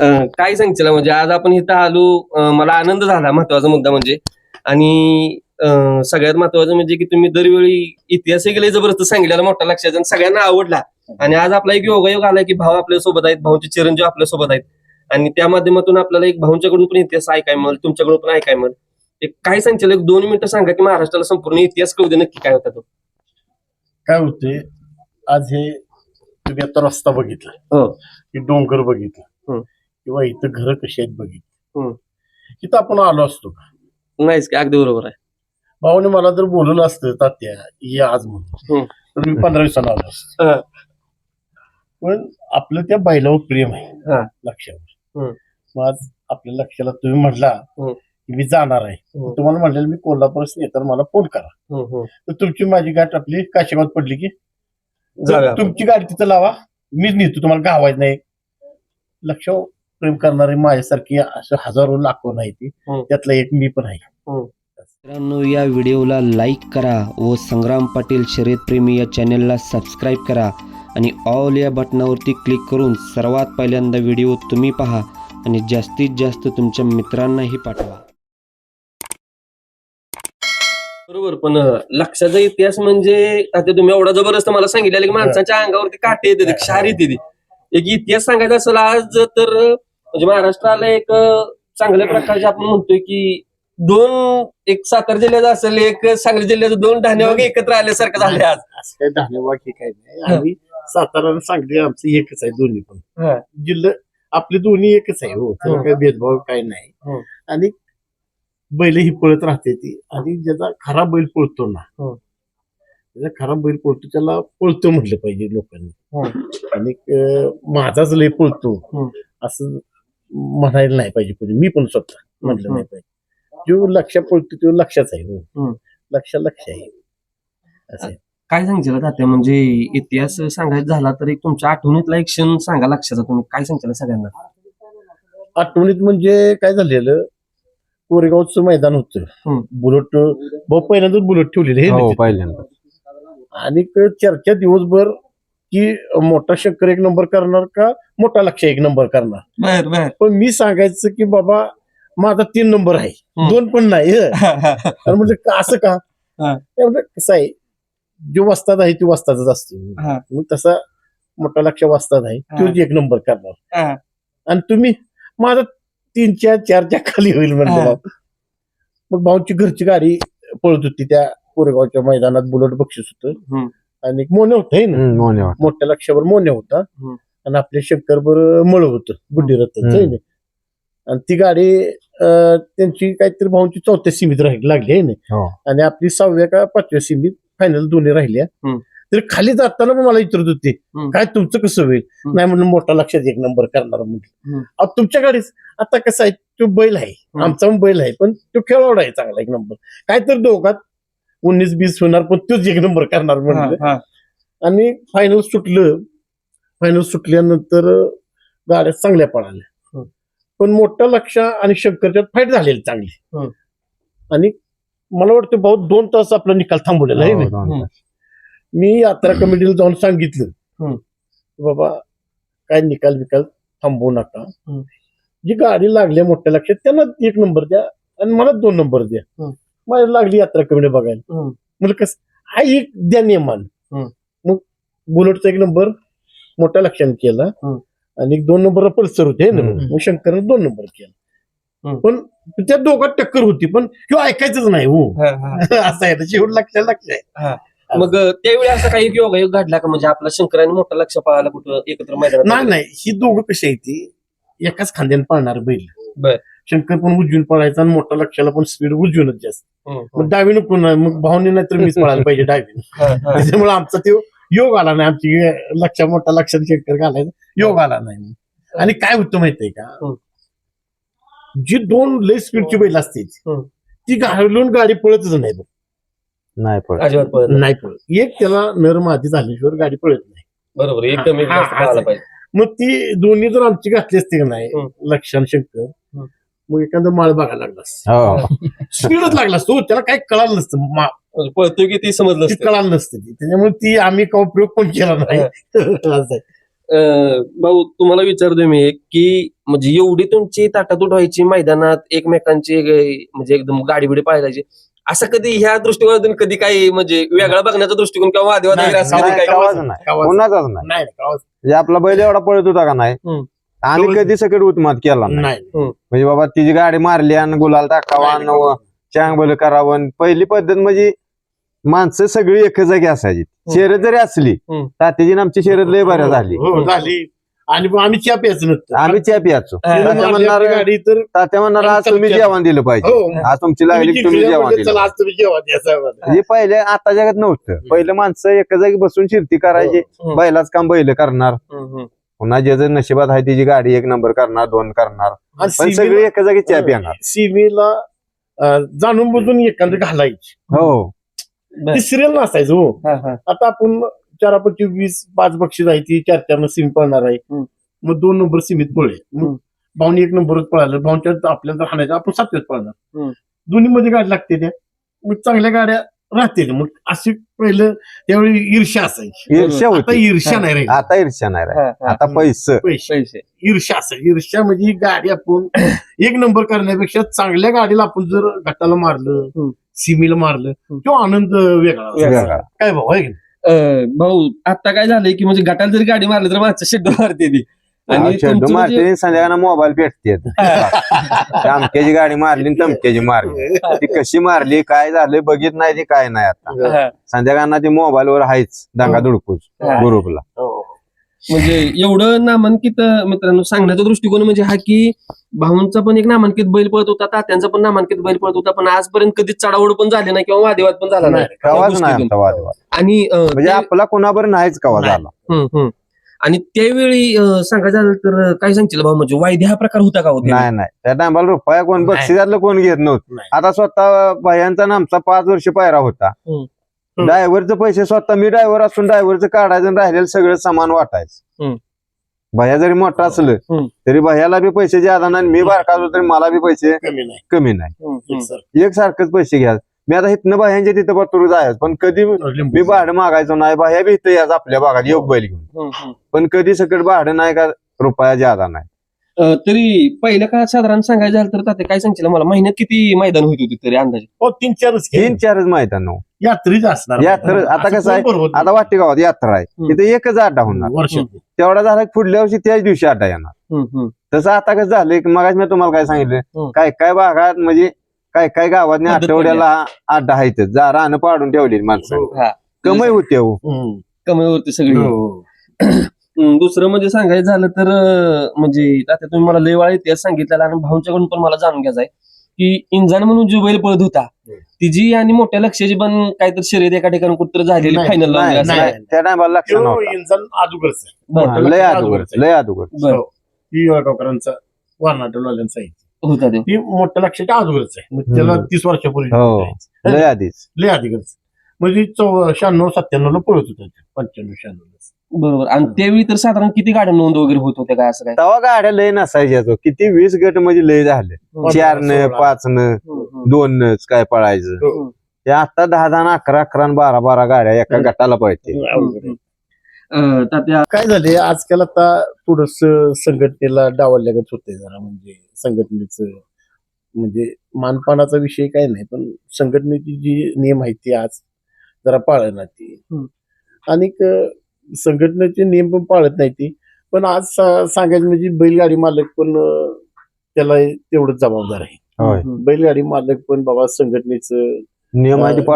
अं, काय सांगशील? म्हणजे आज आपण इथं आलो अं, मला आनंद झाला. महत्त्वाचा मुद्दा म्हणजे. आणि अं, सगळ्यात महत्वाचं म्हणजे की तुम्ही दरवेळी इतिहास गेले जबरदस्त सांगितलेला मोठा लक्षात. आणि सगळ्यांना आवडला. आणि आज आपला एक योगायोग आला की भाऊ आपल्यासोबत आहेत. भाऊचे चिरंजीव आपल्यासोबत आहेत. आणि त्या माध्यमातून आपल्याला एक भाऊंच्याकडून पण इतिहास ऐकाय मिळेल तुमच्याकडून पण ऐकाय मिळेल. एक काय सांगशील? एक दोन मिनिटं सांगा की महाराष्ट्राला संपूर्ण इतिहास कळू दे नक्की काय होता तो. काय होते आज हे तुम्ही आता रस्ता बघितला. हो. की डोंगर बघितला. किंवा इथं घरं कशी आहेत बघितली. इथं आपण आलो असतो का नाहीच की अगदी बरोबर आहे भाऊने मला जर बोलवलं असतं तात्या ये आज म्हणून. तर मी पंधरा दिवसाला आलो असतो. पण आपलं त्या बैलावर प्रेम आहे हा. लक्षावर. मग आज आपल्या लक्षाला तुम्ही म्हटला. की मी जाणार आहे. तुम्हाला म्हटलेलं मी कोल्हापूरच येताना मला फोन करा. तर तुमची माझी गाठ आपली काशीगावात पडली की. तुमची गाडी तिथं लावा मीच नेतो तुम्हाला गावायचं नाही लक्ष प्रेम करणारे माझ्यासारखी असं हजारो लाखो नाही ती. हम्म. त्यातला एक मी पण आहे. मित्रांनो या व्हिडिओला लाईक करा व संग्राम पाटील शर्यतप्रेमी या चॅनलला सबस्क्राईब करा आणि ऑल या बटनावरती क्लिक करून सर्वात पहिल्यांदा व्हिडिओ तुम्ही पहा आणि जास्तीत जास्त तुमच्या मित्रांनाही पाठवा. बरोबर पण लक्षाचा इतिहास म्हणजे आता तुम्ही एवढा जबरदस्त मला सांगितलेलं की माणसाच्या अंगावरती काटे येते क्षार येते. एक इतिहास सांगायचा असेल आज तर म्हणजे महाराष्ट्राला एक चांगल्या प्रकारचे आपण म्हणतोय की दोन एक सातारा जिल्ह्याचं असेल एक सांगली जिल्ह्याचं दोन धान्यवाग एकत्र आल्यासारखं झाले आज असं काही धन्यवाद हे काही नाही आणि सातारा आणि सांगली आमचं एकच आहे दोन्ही पण हा. जिल्हा आपले दोन्ही एकच आहे हो त्याला. काही भेदभाव काही नाही. आणि बैल ही पळत राहते ती आणि ज्याचा खरा बैल पळतो ना. त्याचा खरा बैल पळतो त्याला पळतो म्हटलं पाहिजे लोकांनी. आणि माझाच लय पळतो. असं म्हणायला नाही पाहिजे कोणी मी पण स्वतः म्हटलं. नाही पाहिजे जो लक्ष पळतो तो लक्षाच आहे हो. लक्ष लक्ष आहे असं. काय सांगशील तात्या म्हणजे इतिहास सांगायचा झाला तर एक तुमच्या आठवणीतला एक क्षण सांगा लक्षाचा तुम्ही काय सांगशील सगळ्यांना आठवणीत म्हणजे काय झालेलं कोरेगावचं मैदान. होतं बुलेट भाऊ पहिल्यांदाच बुलेट ठेवलेले हे हो पहिल्यांदा. आणि चर्चा दिवसभर की मोठा शंकर एक नंबर करणार का मोठा लक्ष एक नंबर करणार पण मी सांगायचं की बाबा माझा तीन नंबर आहे. दोन पण नाही म्हणजे का- असं का. ते म्हणजे कसं आहे जो वस्ताद आहे तो वस्तादच असतो. मग तसा मोठा लक्ष वस्ताद आहे तोच एक नंबर करणार. आणि तुम्ही माझा तीन चार चारच्या खाली होईल. म्हणलं मग भाऊची घरची गाडी पळत होती त्या कोरेगावच्या मैदानात बुलेट बक्षीस होतं. आणि एक मोने होत ना हम्म, मोनेवाड. मोठ्या लक्षावर मोने होता हम्म. आणि आपल्या शंकर बर मळ होतं बुड्डी रथ हम्म. आणि ती गाडी अं, त्यांची काहीतरी भाऊंची चौथ्या सीमित राहिली लागली आहे ना हो आणि आपली सहाव्या का पाचव्या सीमित फायनल दोन्ही राहिल्या हम्म. तर खाली जाताना पण मला विचारत होते हम्म. काय तुमचं कसं होईल हम्म. नाही म्हणून मोठा लक्षात एक नंबर करणार हम्म. अहो, तुमच्या गाडीच आता कसं आहे तो बैल आहे. आमचा पण बैल आहे पण तो खेळाडू आहे चांगला एक नंबर काय तर दोघात उन्नीस बीस होणार पण तोच एक नंबर करणार म्हणलं हा, हा. आणि फायनल सुटलं फायनल सुटल्यानंतर गाड्या चांगल्या पळाल्या हं. पण मोठा लक्ष आणि शंकरच्यात फाईट झालेली चांगली हं. आणि मला वाटतं भाऊ दोन तास आपला निकाल थांबवलेला आहे हो. मी यात्रा कमिटीला जाऊन सांगितलं बाबा काय निकाल बिकाल थांबवू नका. जी गाडी लागली मोठ्या लक्षात त्यांना एक नंबर द्या आणि मला दोन नंबर द्या हं. मला लागली यात्रा कमिटी बघायला. म्हणजे कसं हा एक द्या नियमान. मग बुलेटचा एक नंबर मोठ्या लक्षाने केला. आणि एक दोन नंबर पल्सर होते ना. मग शंकरनं दोन नंबर केला. पण त्या दोघात टक्कर होती पण किंवा ऐकायचंच नाही हो. असं आहे शेवट लक्ष लक्ष आहे मग त्यावेळी असं काही योगायोग घडला का म्हणजे आपला शंकर आणि मोठा लक्ष पाहायला कुठं एकत्र मैदानात नाही नाही ही दोघं कशी आहे ती एकाच खांद्याने पळणार बैल बर. शंकर पण उजवीन पळायचा आणि मोठा लक्षाला पण स्पीड उजवीनच जास्त मग डावीनं पण नाही. मग भावने नाही तर मीच पळायला पाहिजे डावीनं. त्याच्यामुळे आमचा तो योग आला नाही आमची लक्ष मोठा लक्षात शंकर घालायचा योग आला नाही आणि काय होतं माहितीये का. जी दोन लय स्पीडची बैल असते हं. ती घालून गाडी पळतच नाही बघ. नाही पळत नाही. पळत एक त्याला नर माती झाल्याशिवाय गाडी पळत नाही बरोबर एकदम एक मग ती दोन्ही जर आमची घातली असती का नाही. लक्षण शंकर. मग एखादा माळ बघायला लागला असता. हो. स्पीडच लागला असतो त्याला काही कळालं नसतं. मा- पळतोय की ती समजलं ती असतं. कळालं नसतं ती. त्याच्यामुळे ती आम्ही का उपयोग पण केला नाही. असं आहे. अं, भाऊ तुम्हाला विचारतोय मी एक की म्हणजे एवढी तुमची ताटातूट व्हायची मैदानात एकमेकांची एक- म्हणजे एकदम गाडी बिडी पाहायची असं कधी ह्या दृष्टिकोनातून कधी काही म्हणजे वेगळा बघण्याचा दृष्टिकोन किंवा वादविवाद वगैरे असं कधी नाही, काही गावाचं नाही. गावाचं- कोणाचाच नाही. नाही गावाचं म्हणजे आपला बैल एवढा पळत होता का नाही? हम्म. आम्ही कधी सकट उत्मात केला नाही. नाही. म्हणजे बाबा तिची गाडी मारली आणि गुलाल टाकावा आणि चांग बैल करावं. आणि पहिली पद्धत म्हणजे माणसं सगळी एक जागी असायची. शर्यत जरी असली हम्म. तात्याची आणि आमची शर्यत लय बऱ्या झाली. हो झाली. आणि आम्ही च्या प्यायचं नसतं आम्ही हा. तिनं तात्या म्हणणार गाडी तर तात्या म्हणणार आज तुम्ही जेवण दिलं पाहिजे. हो. आज तुमची लागली की तुम्ही जेवण म्हणजे दिलं. चला आज तुम्ही जेवण द्यायचं आम्हाला. हे पहिले आता जगात नव्हतं. पहिलं माणसं एका जागी बसून शिरती करायची. बैलाच काम बैल करणार. पुन्हा ज्याचं नशिबात आहे तिची गाडी एक नंबर करणार दोन करणार आणि पण सगळी एका जागी च्या पिणार सीमेला जाणून बुजून एखादं घालायची हो. ती सिरियल नसायचं हो हा, हा. आता आपण चारापैकी वीस पाच बक्षीस आहे ती चार चार सीम पळणार आहे हम्म. मग दोन नंबर सीमित पळले हम्म. भाऊनी एक नंबरच पळालं भाऊच्या आपल्याला हाणायचं आपण सातव्याच पळणार हम्म. दोन्ही मध्ये गाडी लागते त्या मग चांगल्या गाड्या राहते मग अशी पहिलं त्यावेळी ईर्ष्या असायची ईर्ष्या आता होती ईर्ष्या नाही रे आता ईर्ष्या नाही राहिली. आता पैसे पैसे पैसे ईर्ष्या असायची ईर्ष्या म्हणजे ही गाडी आपण एक नंबर करण्यापेक्षा चांगल्या गाडीला आपण जर गटाला मारलं हम्म. सीमेला मारलं. तो आनंद वेगळा असतो. वेगळा. काय भाऊ आहे की नाही? अं, भाऊ आता काय झालंय की म्हणजे गटाला जरी गाडी मारली तर मागचं शेड्डू मारते ती आणि तुमचं म्हणजे- मारते संध्याकाळ मोबाईल पेटते आमक्याची गाडी मारली आणि तमक्याची मारली ती कशी मारली काय झालं बघित नाही ती काय नाही आता हा. संध्याकाळ ती मोबाईल वर आहेच दांगा धुडकूच हा. ग्रुपला हो. म्हणजे एवढं नामांकित अं, मित्रांनो सांगण्याचा दृष्टिकोन म्हणजे हा की भाऊंचा पण एक नामांकित बैल पळत होता तात्यांचा पण नामांकित बैल पळत होता पण आजपर्यंत कधीच चढावड पण झाली नाही किंवा वादविवाद पण झाला नाही नाही, त्या कवाच नाही गोष्टीतून. आमचा वादविवाद आणि अं, म्हणजे ते- आपला कोणाबर नाहीच कवा नाही. झाला हम्म, हम्म. आणि त्यावेळी अं, सांगायचं झालं तर काय सांगतील भाऊ म्हणजे वायदे हा प्रकार होता का होता नाही नाही त्या टायमाला रुपया कोण नाही. बक्षिसातलं कोण घेत नव्हतं नाही. आता स्वतः भयांचा आणि आमचा पाच वर्ष पायरा होता हम्म. ड्रायव्हरचे पैसे स्वतः मी ड्रायव्हर असून ड्रायव्हरचं काढायचं आणि राहिलेलं सगळं सामान वाटायचं हम्म. भया जरी मोठा असलं. तरी भयाला बी पैसे ज्यादा नाही आणि मी बारका असलो तरी मला बी पैसे कमी नाही कमी नाही हम्म, हम्म. सर एक सारखंच पैसे घ्या मी आता इथनं बाह्यांच्या तिथं पत्तूर जायचं. पण कधी मी भाडं मागायचो नाही बाह्या बी इथं याच आपल्या भागात योग बैल घेऊन. पण कधी सकट भाडं नाही का रुपया ज्यादा नाही. अं, तरी पहिल्या काळात साधारण सांगायचं झालं तर तात्या काय सांगतील मला? महिन्यात किती मैदान होत होती तरी अंदाजे? हो तीन चारच तीन चारच मैदान हो. यात्रीच असणार. यात्रा- आता कसं आहे, बरोबर होत आता वाटे गावात यात्रा आहे. हम्म. तिथे एकच अड्डा होणार. वर्षात तेवढा झाला की पुढल्या वर्षी त्याच दिवशी अड्डा येणार. हम्म, हम्म. तसं आता कसं झालंय की मगाच मी तुम्हाला काय सांगितलं हम्म. काय काय भागात म्हणजे काय काय गावात पद्धत आठवड्याला अड्डा आहे जा रानं पाडून ठेवली माणसं. हा. कमाई होते हो हम्म. कमी होती सगळी. हो. हम्म, दुसरं म्हणजे सांगायचं झालं तर अं, म्हणजे आता तुम्ही मला लय वेळा इतिहास सांगितलेला आणि भाऊंच्याकडून पण मला जाणून घ्यायचं आहे की इंजान म्हणून जो बैल पळत होता तिची आणि मोठ्या लक्षाची पण काहीतरी शर्यत एका ठिकाणी कुठं झालेली नाही, फायनल नाही, नाही. नाही, त्या टायमाला लक्ष तो नव्हता. इंजन हा, लय अदुगर लय अदुगर. बरं. हो. वारणाटवाल्यांचा आहे. होता ते. ती मोठ्या लक्षाच्या अदुगरच आहे. मग त्याला हम्म. तीस वर्षापूर्वी हो. लय आधीच. लय अधिकच म्हणजे चौ शहाण्णव सत्त्याण्णव ला पळत होता पंच्याण्णव शहाण्णव बरोबर. आणि त्यावेळी तर साधारण किती गाड्या नोंद वगैरे होत होत्या काय असं काय? तेव्हा गाड्या लय नसायच्या तो. किती वीस गट म्हणजे लय झाले. चार न. पाच न. दोन नच काय पळायचं. हो. ते आता दहा दहा अकरा अकरा आणि बारा बारा गाड्या एका हम्म. गटाला पळते तात्या काय झाले? आजकाल आता थोडस संघटनेला डावलल्यागत होते जरा म्हणजे संघटनेचं म्हणजे मानपानाचा विषय काय नाही पण संघटनेची जी नियम आहेत ती आज जरा पाळणार ती. आणि संघटनेचे नियम पण पाळत नाही ती. पण आज सांगायचं म्हणजे बैलगाडी मालक पण त्याला तेवढंच जबाबदार आहे. बैलगाडी मालक पण बाबा संघटनेचं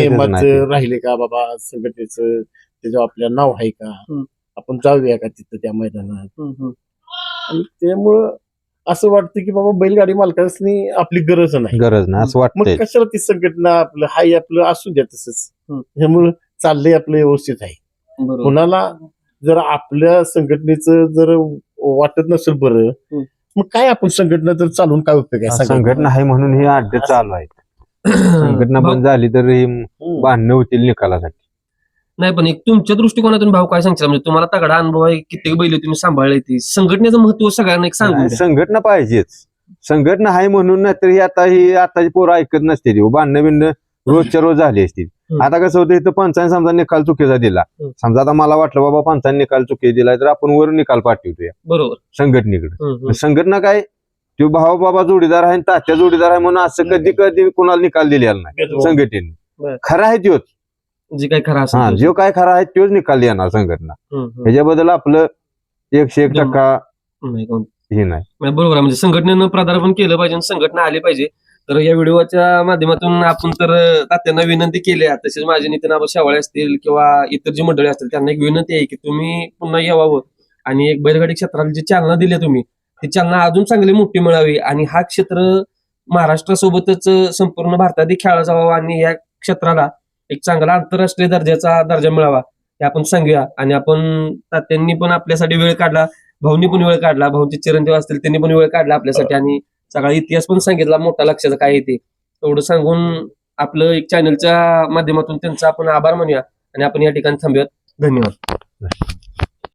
नियमाचं राहिले का बाबा संघटनेचं? त्याच्यावर आपलं नाव आहे का. आपण जाऊया का तिथं त्या मैदानात. आणि त्यामुळं असं वाटतं की बाबा बैलगाडी मालकांनी आपली गरज नाही. गरज नाही असं मग वाटतंय. कशाला ती संघटना आपलं हाय आपलं असू द्या तसंच. हम्म. त्यामुळं चाललंय आपलं व्यवस्थित आहे. बरोबर. कुणाला जर आपल्या संघटनेचं जर वाटत नसेल बरं हम्म. मग काय आपण संघटना जर चालून काय उपयोग आहे? संघटना आहे म्हणून हे अड्डे चालू आहेत. संघटना बंद झाली तर हे. भांडणं होतील निकालासाठी. नाही पण एक तुमच्या दृष्टिकोनातून भाऊ काय सांगता म्हणजे तुम्हाला तगडा अनुभव आहे कित्येक बैल तुम्ही सांभाळले ती. संघटनेचं महत्त्व सगळ्यांना एक द्या. संघटना पाहिजेच. संघटना आहे म्हणून नाही तर ही आता ही आताची पोरं ऐकत नसते ती भांडणं बिंडणं रोजच्या रोज झाली असती. आता कसं होतं इथं पंचायत समजा निकाल चुकीचा दिला. हम्म. समजा आता मला वाटलं बाबा पंचायत निकाल चुकी दिलाय तर आपण वर निकाल पाठवतोय. बरोबर. संघटनेकडे. हम्म, हम्म. संघटना काय? तो भाऊ बाबा जोडीदार आहे आणि तात्या जोडीदार आहे म्हणून असं कधी कधी कुणाला निकाल दिलेला नाही. संघटनेने. खरं आहे त्योच जे काही खरं असेल हा ते. जो काय खरा आहे तोच निकाल देणार संघटना. हम्म, हम्म. ह्याच्याबद्दल आपलं एकशे एक जम- टक्का नाही, कोण- हे नाही. नाही, बरोबर आहे. म्हणजे संघटनेनं पदार्पण केलं पाहिजे आणि संघटना आली पाहिजे. तर या व्हिडिओच्या माध्यमातून आपण तर अं, तात्यांना विनंती केली आहे. तसेच माझे नितीन आबा शेवाळे असतील किंवा इतर जी मंडळी असतील त्यांना एक विनंती आहे की तुम्ही पुन्हा यावं. आणि एक बैलगाडी क्षेत्राला जी चालना दिली तुम्ही ती चालना अजून चांगली मोठी मिळावी आणि हा क्षेत्र महाराष्ट्रासोबतच अं, संपूर्ण भारतातही खेळला जावा आणि या क्षेत्राला एक चांगला आंतरराष्ट्रीय दर्जाचा दर्जा मिळावा हे आपण सांगूया. आणि आपण त्यांनी पण आपल्यासाठी वेळ काढला भाऊनी पण वेळ काढला भाऊचे चिरंजीव असतील त्यांनी पण वेळ काढला आपल्यासाठी आणि सगळा इतिहास पण सांगितला मोठा लक्षाचा काय येते एवढं सांगून आपलं एक चॅनलच्या माध्यमातून त्यांचा आपण आभार मानूया आणि आपण या ठिकाणी थांबूयात. धन्यवाद.